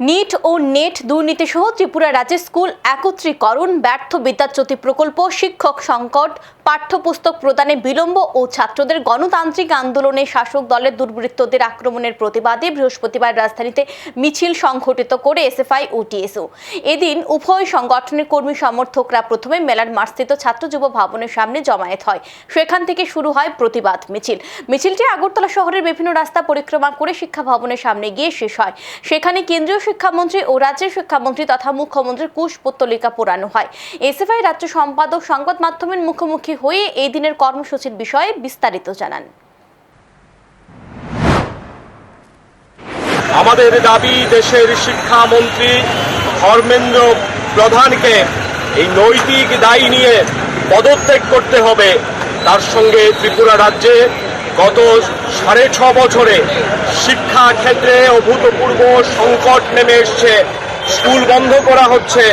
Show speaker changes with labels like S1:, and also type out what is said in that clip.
S1: NEET ও net দুর্নীতি সহ ত্রিপুরা রাজ্যে স্কুল একত্রীকরণ, ব্যর্থ বিদ্যাচ্যুতি প্রকল্প, শিক্ষক সংকট, পাঠ্যপুস্তক প্রদানে বিলম্ব ও ছাত্রদের গণতান্ত্রিক আন্দোলনে শাসক দলের দুর্বৃত্তদের আক্রমণের প্রতিবাদে বৃহস্পতিবার রাজধানীতে মিছিল সংঘটিত করে এসএফআই ও টিএসও। এদিন উভয় সংগঠনের কর্মী সমর্থকরা প্রথমে মেলার মাঠস্থিত ছাত্র যুব ভবনের সামনে জমায়েত হয়। সেখান থেকে শুরু হয় প্রতিবাদ মিছিল। মিছিলটি আগরতলা শহরের বিভিন্ন রাস্তা পরিক্রমা করে শিক্ষা ভবনের সামনে গিয়ে শেষ হয়। সেখানে কেন্দ্রীয় শিক্ষামন্ত্রী ও রাজ্যের শিক্ষামন্ত্রী তথা মুখ্যমন্ত্রীর কুশপুত্তলিকা পোড়ানো হয়। এসএফআই রাজ্য সম্পাদক সংবাদ মাধ্যমের মুখোমুখি হয়ে এই দিনের কর্মসূচির বিষয়ে বিস্তারিত জানান।
S2: আমাদের দাবি, দেশের শিক্ষামন্ত্রী ধর্মেন্দ্র প্রধানকে এই নৈতিক দায়ী নিয়ে পদত্যাগ করতে হবে। তার সঙ্গে ত্রিপুরা রাজ্যে গত সাড়ে ছ বছরে শিক্ষা ক্ষেত্রে অভূতপূর্ব সংকট নেমে এসছে। স্কুল বন্ধ করা হচ্ছে।